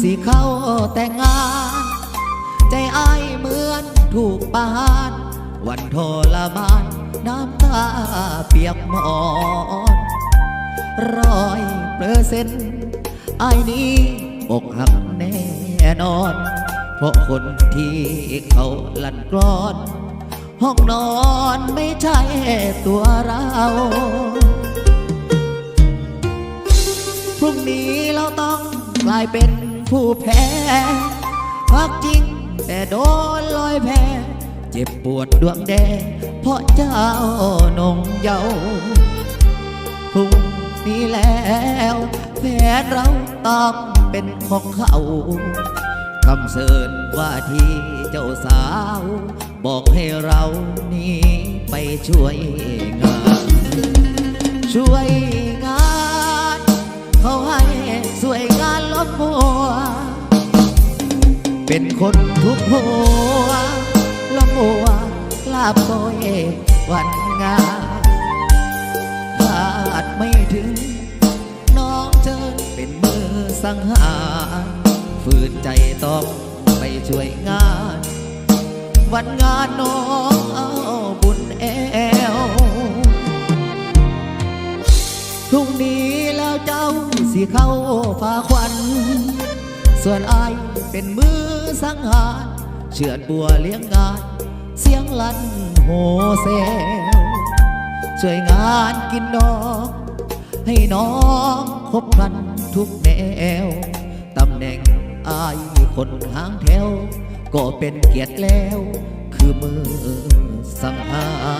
สิเข้าแต่งงาน ใจอ้ายเหมือนถูกปานวันทรมานน้ำตาเปียกหมอนร้อยเปอร์เซ็นต์ไอ้ายนี้อกหักแน่นอน เพราะคนที่เขาลั่นกรอน ห้องนอนไม่ใช่ตัวเรา พรุ่งนี้เราต้องกลายเป็น ผู้แพ้พักจริงแต่โดนลอยแพ้เจ็บปวดดวงแดงเพราะเจ้านงเยาพรุ่งนี้แล้วแฟนเราต้องเป็นของเขาคำเสิญว่าที่เจ้าสาว บอกให้เรานี้ไปช่วยงาน ช่วยงาน เขาให้สวยงานลบมัว เป็นคนทุกหัวลบมัวลาบโอยวันงานขาดไม่ถึง น้องเจอเป็นมือสังหารฝืนใจต้องไปช่วยงาน วันงานน้องเอาบุญแอวพรุ่งนี้แล้วเจ้าสิเข้าฟ้าควัน ส่วนอายเป็นมือ สังหารเชือดบัวเลี้ยงงาน เสียงลั่นโหเซลช่วยงานกินดอกให้น้องคบกันทุกแนว ตำแหน่งอายคนหางแถว ก็เป็นเกียรติแล้ว คือมือสังหาร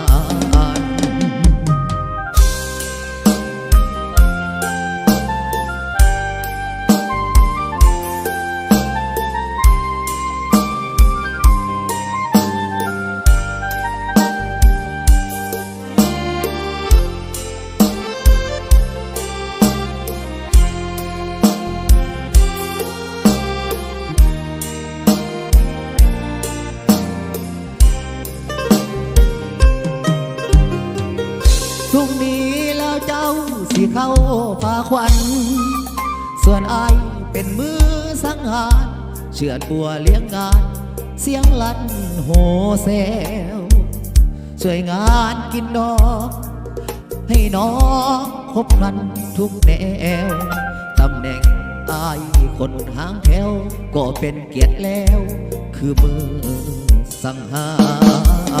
พรุ่งนี้แล้วเจ้าสิเข้าฟาควัน ส่วนไอเป็นมือสังหารเชือดบัวเลี้ยงงาน เสียงลั่นโหเซลช่วยงานกินดอกให้น้องคบกันทุกแนวตำแหน่งอายคนหางแถว ก็เป็นเกียรติแล้ว คือมือสังหาร